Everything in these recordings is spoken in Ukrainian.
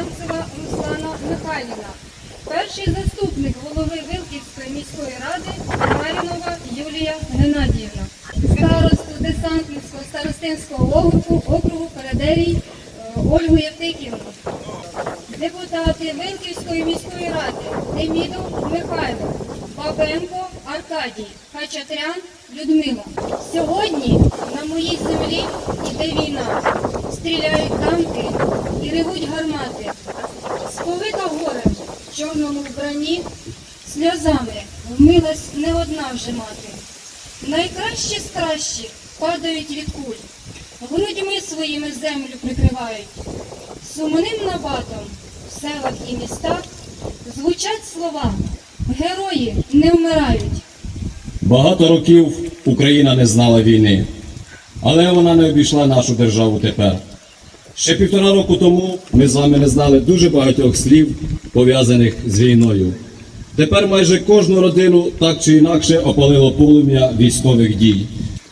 комітету Руслана Михайлівна, перший заступник голови Вилківської міської ради Марінова Юлія Геннадіївна, старосту Десантівського старостинського округу, округу Передерій е, Ольгу Євтиківну, депутати Вилківської міської ради Демідов Михайло, Бабенко Аркадій, Хачатрян Людмила. Сьогодні на моїй землі йде війна. Стріляють танки і ревуть гармати. Сповита горем в чорному вбранні, сльозами вмилась не одна вже мати. Найкращі з кращих падають від куль, грудьми своїми землю прикривають. Сумним набатом в селах і містах звучать слова Герої не вмирають. Багато років Україна не знала війни, але вона не обійшла нашу державу тепер. Ще півтора року тому ми з вами не знали дуже багатьох слів, пов'язаних з війною. Тепер майже кожну родину так чи інакше опалило полум'я військових дій.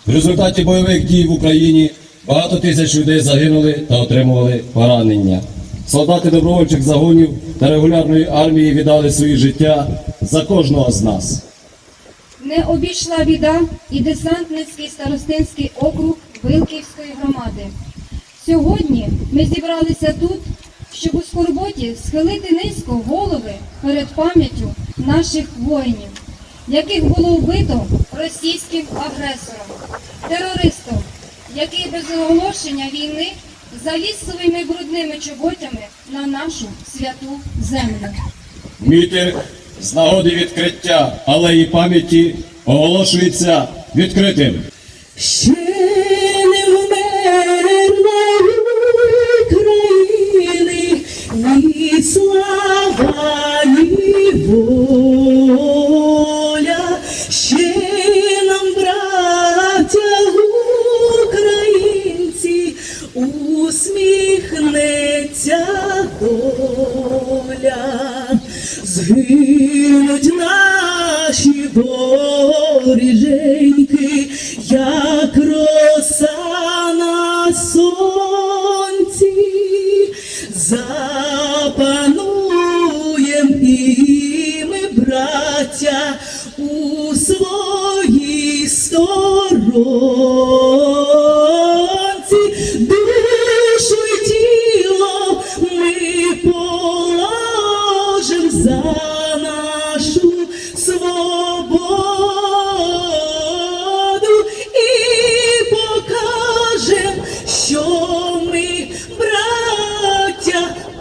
В результаті бойових дій в Україні багато тисяч людей загинули та отримували поранення. Солдати добровольчих загонів та регулярної армії віддали свої життя за кожного з нас. Не обійшла біда і десантницький старостинський округ Вилківської громади. Сьогодні ми зібралися тут, щоб у скорботі схилити низько голови перед пам'яттю наших воїнів, яких було вбито російським агресором, терористом, який без оголошення війни заліз своїми брудними чоботями на нашу святу землю. Мітинг з нагоди відкриття алеї пам'яті оголошується відкритим. Ще слава, ні воля.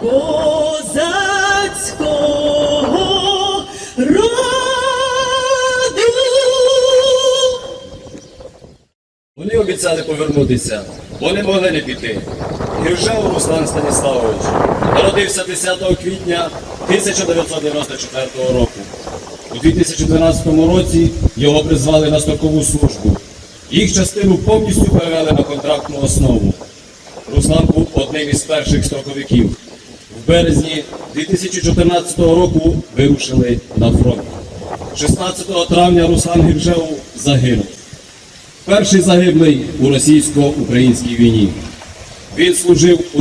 Козацького роду. Вони обіцяли повернутися, бо не могли не піти. Гіржев Руслан Станіславович народився 10 квітня 1994 року. У 2012 році його призвали на строкову службу. Їх частину повністю перевели на контрактну основу. Руслан був одним із перших строковиків. Березні 2014 року вирушили на фронт. 16 травня Руслан Гіржев загинув. Перший загиблий у російсько-українській війні. Він служив у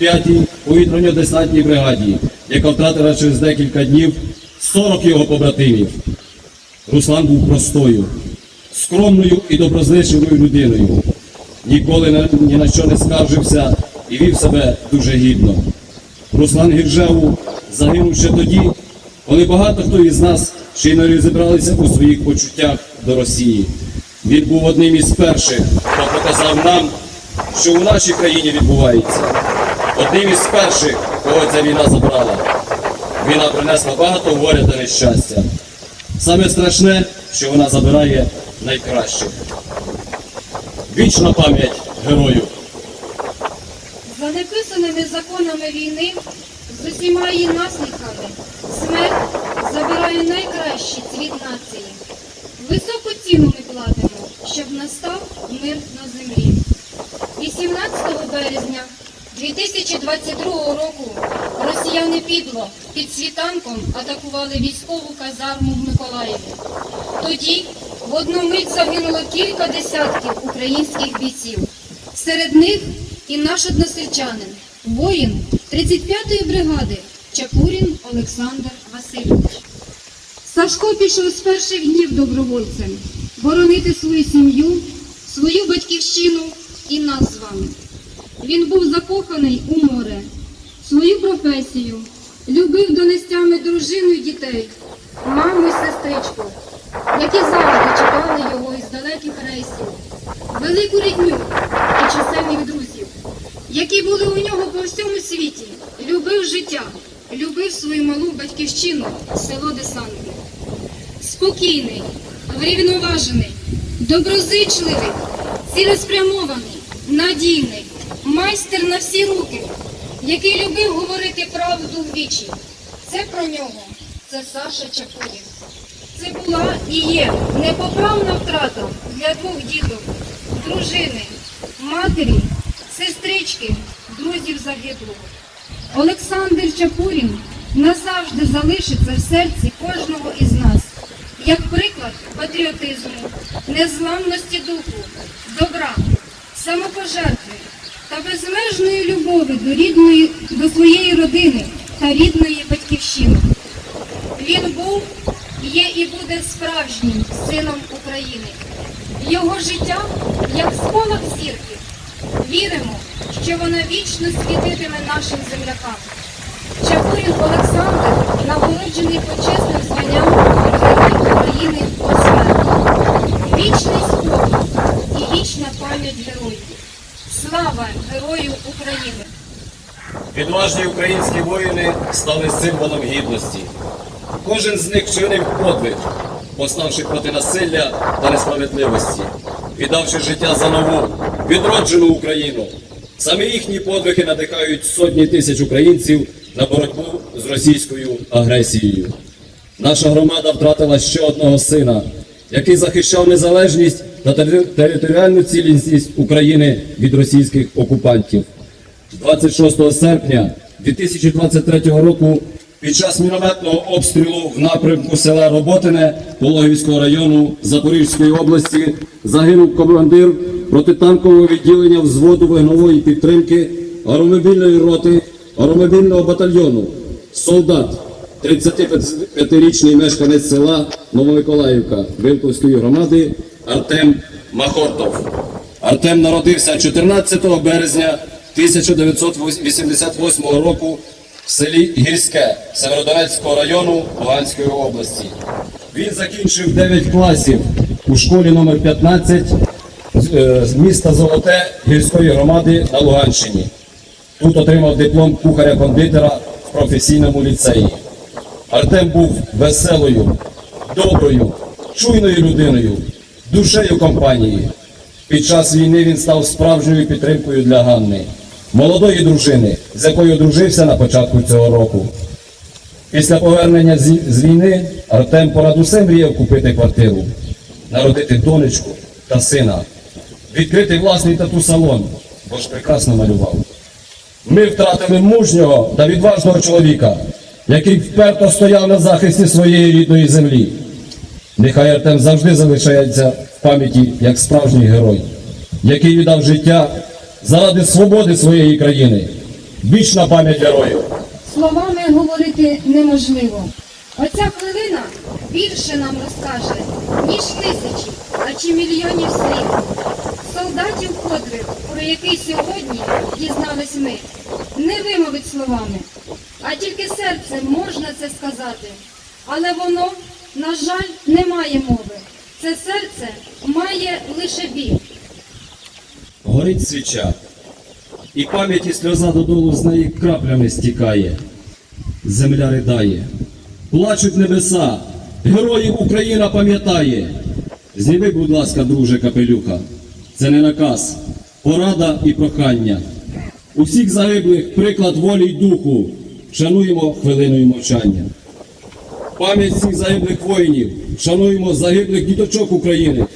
5-й повітряно-десантній бригаді, яка втратила через декілька днів 40 його побратимів. Руслан був простою, скромною і доброзичливою людиною. Ніколи ні на що не скаржився і вів себе дуже гідно. Руслан Гіржеву загинув ще тоді, коли багато хто із нас ще й не розібралися у своїх почуттях до Росії. Він був одним із перших, хто показав нам, що у нашій країні відбувається. Одним із перших, кого ця війна забрала. Війна принесла багато горя та нещастя. Саме страшне, що вона забирає найкращих. Вічна пам'ять герою. Неписаними законами війни з усіма її наслідками смерть забирає найкращий цвіт нації. Високу ціну ми платимо, щоб настав мир на землі. І 17 березня 2022 року росіяни підло під світанком атакували військову казарму в Миколаєві. Тоді в одну мить загинуло кілька десятків українських бійців. Серед них і наш односельчанин, воїн 35-ї бригади Чапурін Олександр Васильович. Сашко пішов з перших днів добровольцем боронити свою сім'ю, свою батьківщину і нас з вами. Він був закоханий у море, свою професію, любив донестями дружину і дітей, маму і сестричку, які завжди чекали його із далеких рейсів, велику рідню чисельних друзів, які були у нього по всьому світі, любив життя, любив свою малу батьківщину, село Десантне. Спокійний, врівноважений, доброзичливий, цілеспрямований, надійний, майстер на всі руки, який любив говорити правду в вічі. Це про нього, це Саша Чапурін. Це була і є непоправна втрата для двох діток, дружини, матері, сестрички, друзів загиблого. Олександр Чапурін назавжди залишиться в серці кожного із нас як приклад патріотизму, незламності духу, добра, самопожертви та безмежної любові до рідної, до своєї родини та рідної батьківщини. Він був, є і буде справжнім сином України. Його життя як сполох зірки. Віримо, що вона вічно світитиме нашим землякам. Чапурін Олександр нагороджений почесним званням Герой України посмертно. Вічний спокій і вічна пам'ять героїв. Слава Герою України! Відважні українські воїни стали символом гідності. Кожен з них чинив подвиг, поставши проти насилля та несправедливості, віддавши життя за нову, відроджену Україну. Саме їхні подвиги надихають сотні тисяч українців на боротьбу з російською агресією. Наша громада втратила ще одного сина, який захищав незалежність та територіальну цілісність України від російських окупантів. 26 серпня 2023 року під час мінометного обстрілу в напрямку села Роботине Пологівського району Запорізької області загинув командир протитанкового відділення взводу вогневої підтримки аеромобільної роти аеромобільного батальйону солдат 35-річний мешканець села Новомиколаївка Вилковської громади Артем Махортов. Артем народився 14 березня 1988 року в селі Гірське Северодонецького району Луганської області. Він закінчив 9 класів у школі номер 15 з е, міста Золоте гірської громади на Луганщині. Тут отримав диплом кухаря-кондитера в професійному ліцеї. Артем був веселою, доброю, чуйною людиною, душею компанії. Під час війни він став справжньою підтримкою для Ганни, молодої дружини, з якою одружився на початку цього року. Після повернення з війни Артем понад усе мріяв купити квартиру, народити донечку та сина, відкрити власний тату-салон, бо ж прекрасно малював. Ми втратили мужнього та відважного чоловіка, який вперто стояв на захисті своєї рідної землі. Нехай Артем завжди залишається в пам'яті як справжній герой, який віддав життя заради свободи своєї країни. Вічна пам'ять героїв! Словами говорити неможливо. Оця хвилина більше нам розкаже, ніж тисячі, а чи мільйонів слів. Солдатів подвиг, про який сьогодні дізнались ми, не вимовить словами, а тільки серцем можна це сказати. Але воно, на жаль, не має мови. Це серце має лише біль. Горить свіча, і пам'яті сльоза додолу з неї краплями стікає. Земля ридає, плачуть небеса, героїв Україна пам'ятає. Зніми, будь ласка, друже капелюха. Це не наказ, порада і прохання. Усіх загиблих приклад волі й духу. Шануємо хвилиною мовчання. Пам'ять всіх загиблих воїнів, шануємо загиблих діточок України,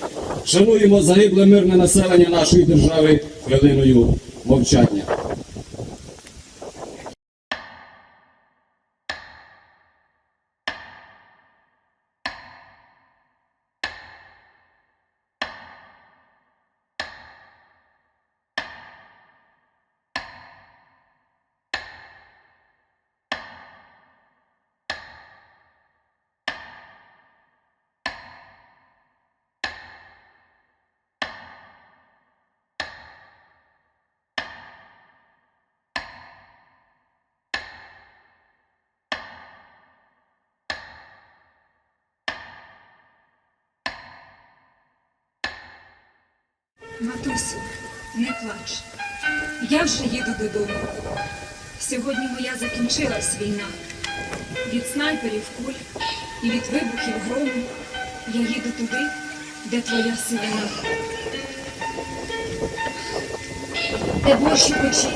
шануємо загибле мирне населення нашої держави хвилиною мовчання. Матусю, не плач. Я вже їду додому. Сьогодні моя закінчилась війна. Від снайперів куль і від вибухів грому я їду туди, де твоя сивина. Де борщ у печі,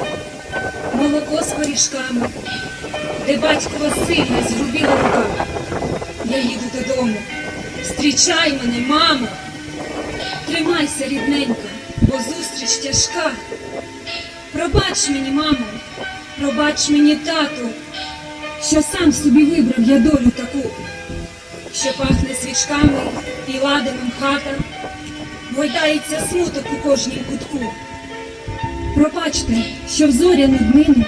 молоко з пиріжками, де батько Василь не згрубіла рука. Я їду додому. Зустрічай мене, мамо! Тримайся, рідненька, бо зустріч тяжка. Пробач мені, мамо, пробач мені, тату, що сам собі вибрав я долю таку, що пахне свічками і ладаном хата, гойдається смуток у кожнім кутку. Пробачте, що в зоряну днину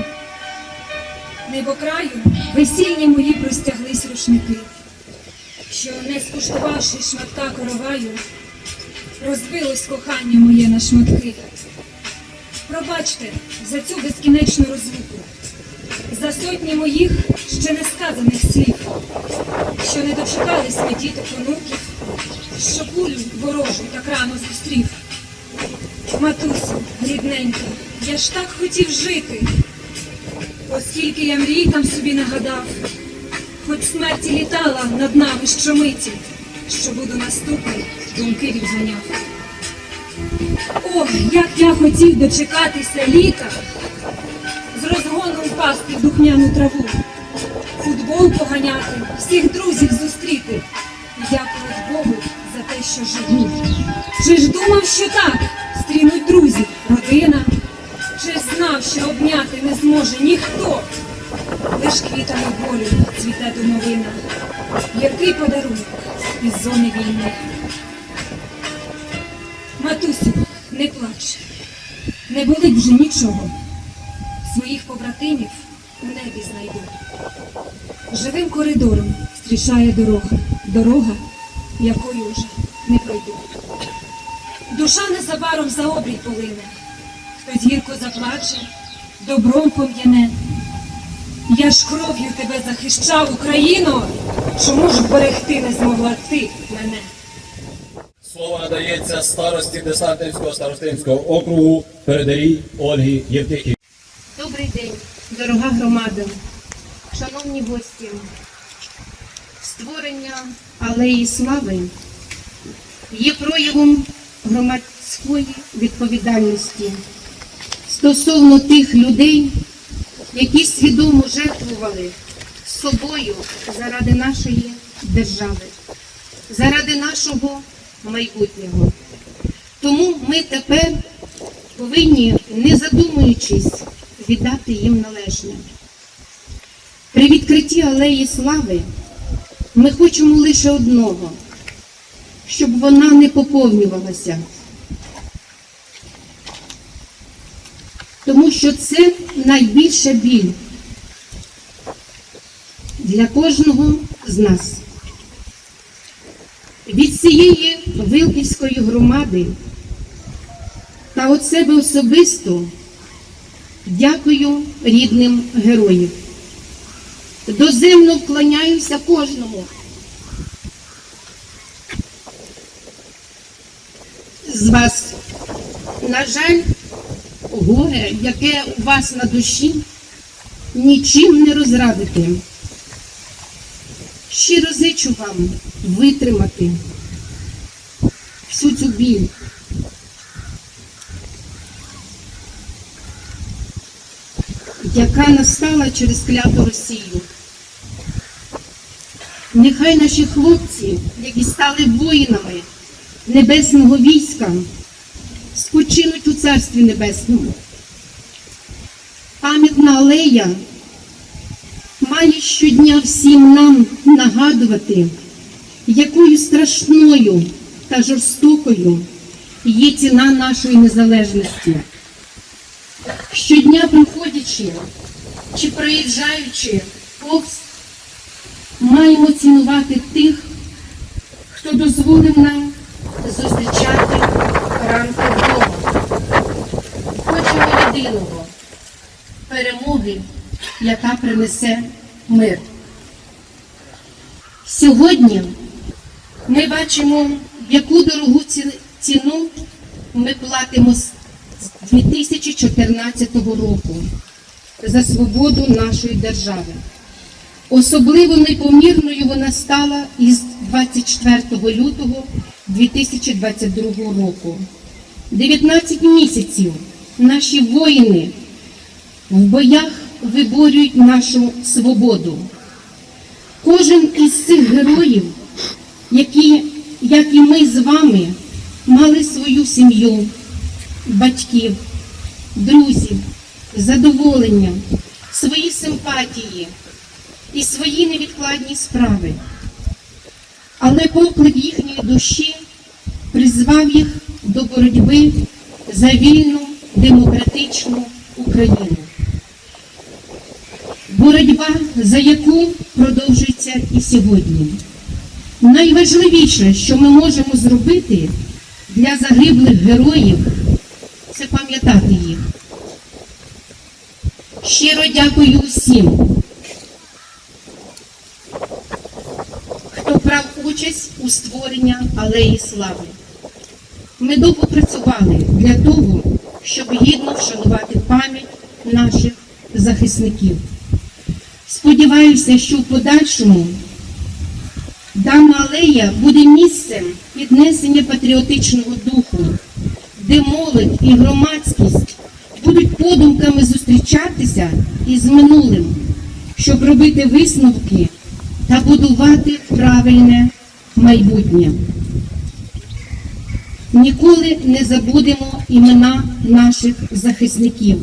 небокраю весільні мої простяглись рушники, що не скуштувавши шматка короваю, розбилось кохання моє на шматки. Пробачте за цю безкінечну розлуку, за сотні моїх ще не сказаних слів, що не дочекались ми діток онуків, що кулю ворожу так рано зустрів. Матусю, рідненька, я ж так хотів жити, оскільки я мрій там собі нагадав, хоч смерті літала над нами щомиті, що буду наступний, думки відганяв. Ох, як я хотів дочекатися літа, з розгону впасти в духмяну траву, футбол поганяти, всіх друзів зустріти і дякувати Богу за те, що живу. Чи ж думав, що так стрінуть друзі, родина, чи ж знав, що обняти не зможе ніхто, лиш квітами болю цвіте домовина. Який подарунок із зони війни. Не плач, не болить вже нічого. Своїх побратимів у небі знайду. Живим коридором зустрічає дорога, дорога, якою вже не пройду. Душа незабаром за обрій полине, хтось гірко заплаче, добром пом'яне. Я ж кров'ю тебе захищав, Україно, чому ж вберегти не змогла ти мене? Слово надається старості Десантинського старостинського округу Передарій Ольгі Євтихівні. Добрий день, дорога громада, шановні гості. Створення алеї слави є проявом громадської відповідальності стосовно тих людей, які свідомо жертвували собою заради нашої держави, заради нашого майбутнього. Тому ми тепер повинні, не задумуючись, віддати їм належне. При відкритті алеї слави ми хочемо лише одного, щоб вона не поповнювалася. тому що це найбільша біль для кожного з нас. Від цієї Вилківської громади та від себе особисто дякую рідним героїв. Доземно вклоняюся кожному. З вас, на жаль, горе, яке у вас на душі, нічим не розрадити. Зичу вам витримати всю цю біль. яка настала через кляту Росію. Нехай наші хлопці, які стали воїнами небесного війська, спочинуть у Царстві Небесному. Пам'ятна алея має щодня всім нам нагадувати, якою страшною та жорстокою є ціна нашої незалежності. Щодня приходячи чи проїжджаючи повз, маємо цінувати тих, хто дозволив нам зустрічати ранки вдома. Хочемо єдиного перемоги, яка принесе мир. Сьогодні ми бачимо, яку дорогу ціну ми платимо з 2014 року за свободу нашої держави. Особливо непомірною вона стала із 24 лютого 2022 року. 19 місяців наші воїни в боях виборюють нашу свободу. Кожен із цих героїв, які, як і ми з вами, мали свою сім'ю, батьків, друзів, задоволення, свої симпатії і свої невідкладні справи. Але поклик їхньої душі призвав їх до боротьби за вільну демократичну Україну. Боротьба, за яку продовжується і сьогодні. Найважливіше, що ми можемо зробити для загиблих героїв, це пам'ятати їх. Щиро дякую усім, хто брав участь у створенні Алеї Слави. Ми довго працювали для того, щоб гідно вшанувати пам'ять наших захисників. Сподіваюся, що в подальшому дана алея буде місцем піднесення патріотичного духу, де молодь і громадськість будуть подумками зустрічатися із минулим, щоб робити висновки та будувати правильне майбутнє. Ніколи не забудемо імена наших захисників,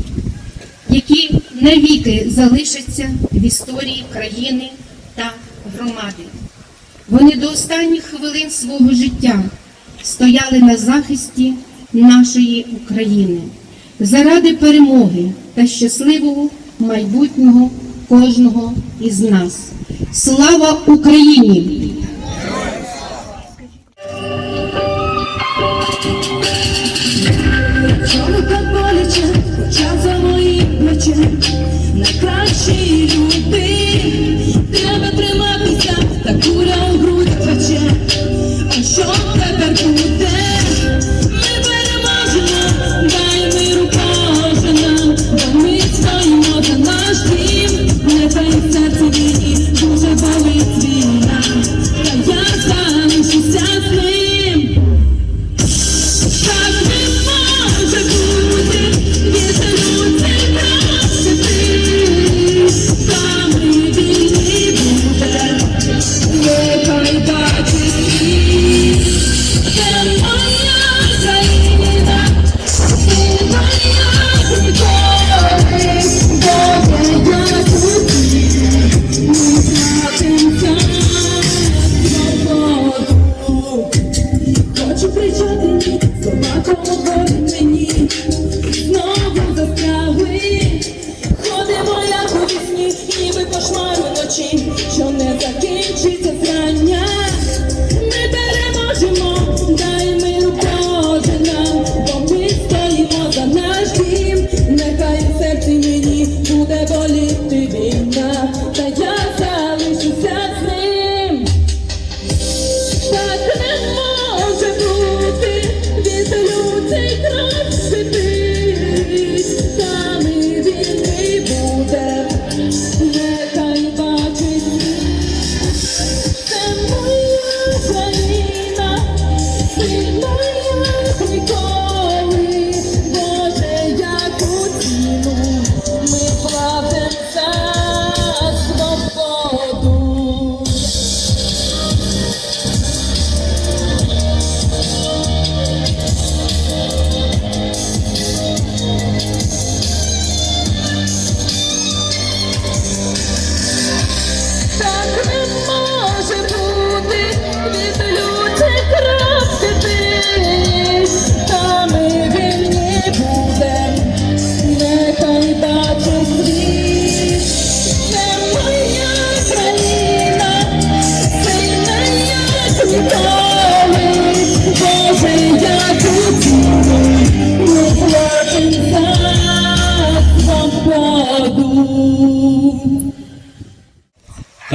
які навіки залишаться в історії країни та громади. Вони до останніх хвилин свого життя стояли на захисті нашої України заради перемоги та щасливого майбутнього кожного із нас. Слава Україні! Моїм плечем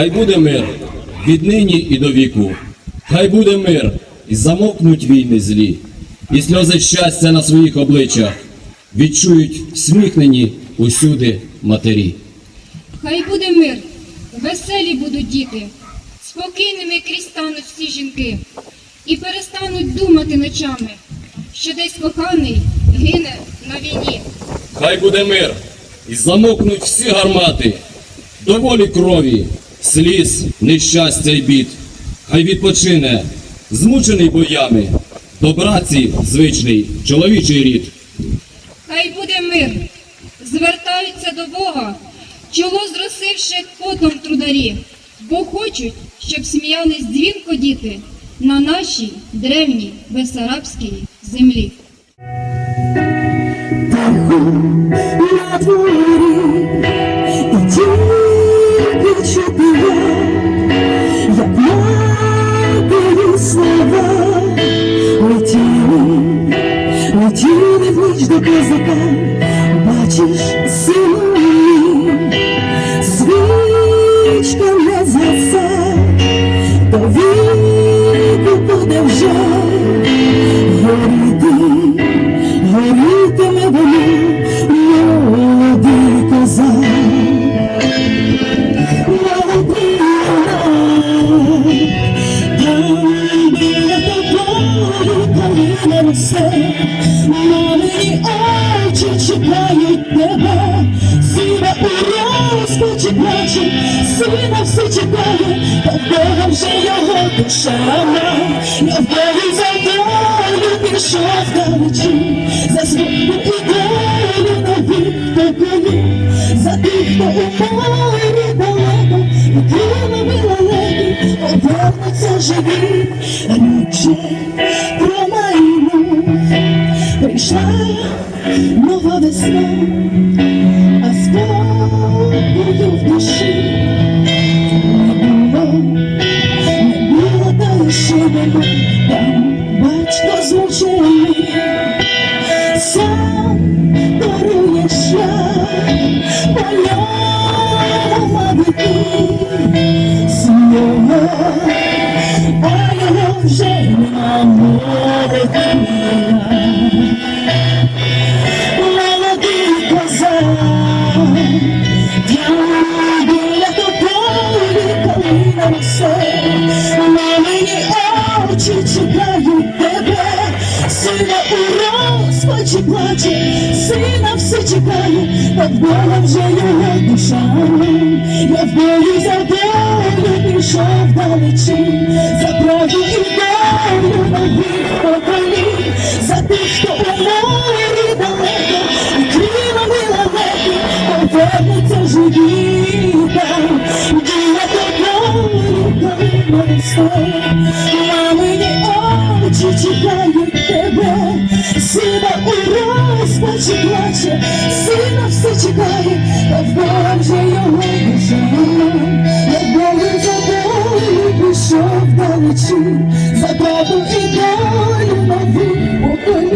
Хай буде мир віднині і до віку. Хай буде мир, і замовкнуть війни злі, і сльози щастя на своїх обличчях відчують всміхнені усюди матері. Хай буде мир, веселі будуть діти, спокійними крізь стануть всі жінки, і перестануть думати ночами, що десь коханий гине на війні. Хай буде мир, і замовкнуть всі гармати, доволі крові, сліз, нещастя й бід. Хай відпочине, змучений боями, до праці звичний чоловічий рід. Хай буде мир, звертаються до Бога, чоло зросивши потом трударі, бо хочуть, щоб сміялись дзвінко діти на нашій древній Бесарабській землі. на летіли в ніч до козака, в Богу за долю пішов далечі, за свою ідею нових поколінь, за тих, хто у морі далеко, і крилами лелеки повернуться живі, річе промайну, прийшла нова весна, чекає, так Бога вже його душа. Я в бою за долю пішов далечі, за правду і долю нових поколінь, за тих, хто у морі далеко, і крилами лелеки повернуться живі там, калина росте, мамині очі чекають тебе, сина розпачі плаче, сина все чекає, та в Бога вже його душа. Я Богу за долю пішов далечі, за правду і долю нових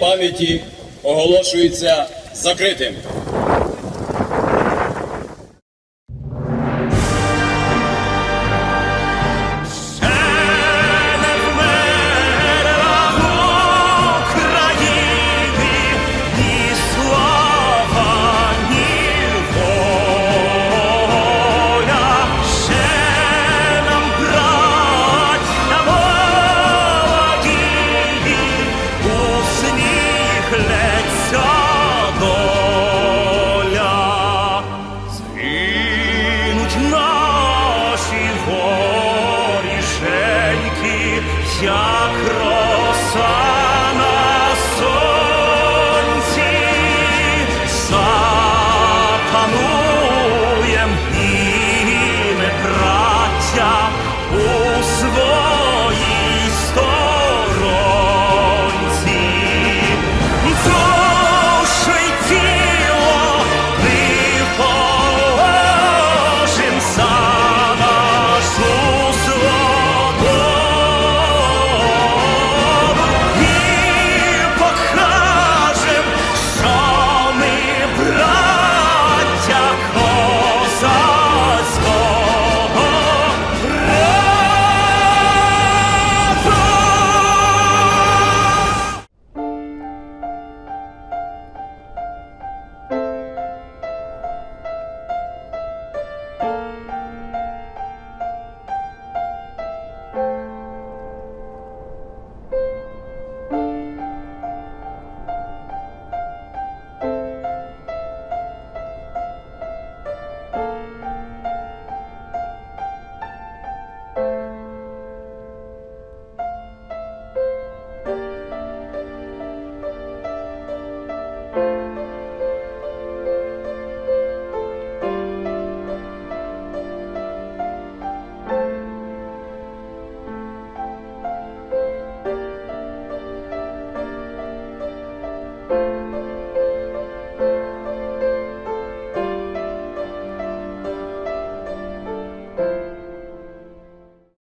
пам'яті оголошується закритим. 行